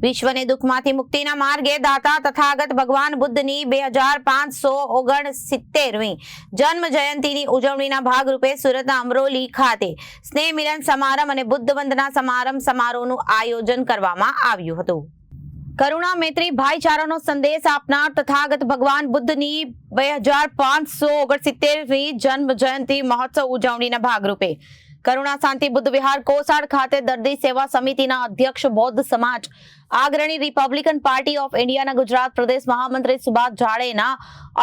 વિશ્વને દુઃખમાંથી મુક્તિના માર્ગે દાતા તથાગત ભગવાન બુદ્ધની બે હજાર પાંચસો ઓગણસિત્તેરમી જન્મ જયંતિની ઉજવણીના ભાગરૂપે સુરતના અમરોલી ખાતે સ્નેહ મિલન સમારંભ અને બુદ્ધ વંદના સમારંભ સમારોહનું આયોજન કરવામાં આવ્યું હતું. કરુણા મૈત્રી ભાઈચારાનો સંદેશ આપનાર તથાગત ભગવાન બુદ્ધની બે હજાર પાંચસો ઓગણસિત્તેરમી જન્મ જયંતિ મહોત્સવ ઉજવણીના ભાગરૂપે કરુણા શાંતિ બુદ્ધ વિહાર કોસાડ ખાતે દર્દી સેવા સમિતિના અધ્યક્ષ બૌદ્ધ સમાજ આગ્રણી રિપબ્લિકન પાર્ટી ઓફ ઇન્ડિયાના ગુજરાત પ્રદેશ મહામંત્રી સુભાષ જાડેના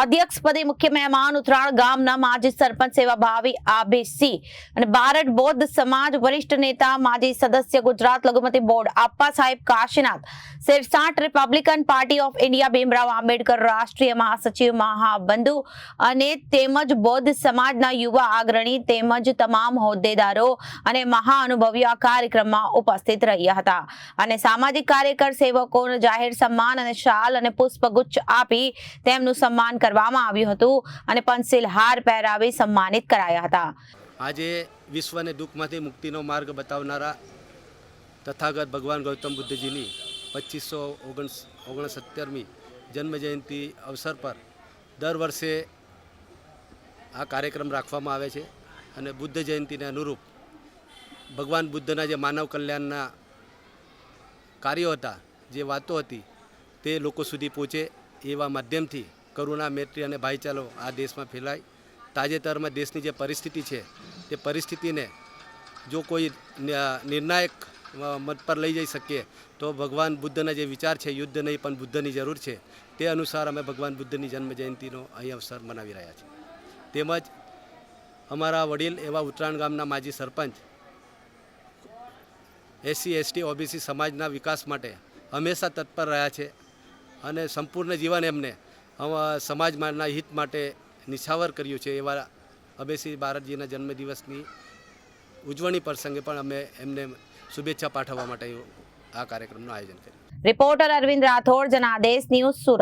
અધ્યક્ષપદે મુખ્ય મહેમાન ઉત્તરાણ ગામના માજી સરપંચ સેવા ભાવી આબેસી અને બારડ બૌદ્ધ સમાજ વરિષ્ઠ નેતા માજી સદસ્ય ગુજરાત લઘુમતી બોર્ડ આપ્પા સાહેબ Kashinath Sirsat republican party of India Bhimrao Ambedkar, રાષ્ટ્રીય મહાસચિવ મહાબંધુ અને તેમજ બૌદ્ધ સમાજના યુવા અગ્રણી તેમજ તમામ હોદ્દેદારો અને મહાઅનુભવીઓ આ કાર્યક્રમમાં ઉપસ્થિત રહ્યા હતા. અને સામાજિક કાર્યકર સેવકોને જાહેર સન્માન અને શાલ અને પુષ્પગુચ્છ આપી તેમનું સન્માન કરવામાં આવ્યું હતું અને પંચશીલ હાર પહેરાવી સન્માનિત કરાયા હતા. આજે વિશ્વને દુઃખમાંથી મુક્તિનો માર્ગ બતાવનારા તથાગત ભગવાન ગૌતમ બુદ્ધજીની પચીસો ઓગણ ઓગણસત્તરમી જન્મજયંતિ અવસર પર દર વર્ષે આ કાર્યક્રમ રાખવામાં આવે છે અને બુદ્ધ જયંતિને અનુરૂપ ભગવાન બુદ્ધના જે માનવ કલ્યાણના કાર્યો હતા, જે વાતો હતી, તે લોકો સુધી પહોંચે એવા માધ્યમથી કરુણા, મૈત્રી અને ભાઈચારો આ દેશમાં ફેલાય. તાજેતરમાં દેશની જે પરિસ્થિતિ છે, તે પરિસ્થિતિને જો કોઈ નિર્ણાયક મત પર લઈ જઈ શકીએ, તો ભગવાન બુદ્ધના જે વિચાર છે, યુદ્ધ નહીં, પણ બુદ્ધની જરૂર છે, તે અનુસાર અમે ભગવાન બુદ્ધની જન્મ જયંતિનો અહીં અવસર મનાવી રહ્યા છીએ. તેમજ અમારા વડીલ એવા ઉત્તરાયણ ગામના માજી સરપંચ એસસી, એસટી, ઓબીસી સમાજના વિકાસ માટે હંમેશા તત્પર રહ્યા છે અને સંપૂર્ણ જીવન એમને સમાજના હિત માટે નિછાવર કર્યું છે એવા અભયસિંહ બારડજીના જન્મદિવસની ઉજવણી પ્રસંગે પણ અમે એમને શુભેચ્છા પાઠવવા માટે આ કાર્યક્રમનું આયોજન કર્યું. Reporter Arvind Rathod, Janadesh news Surat.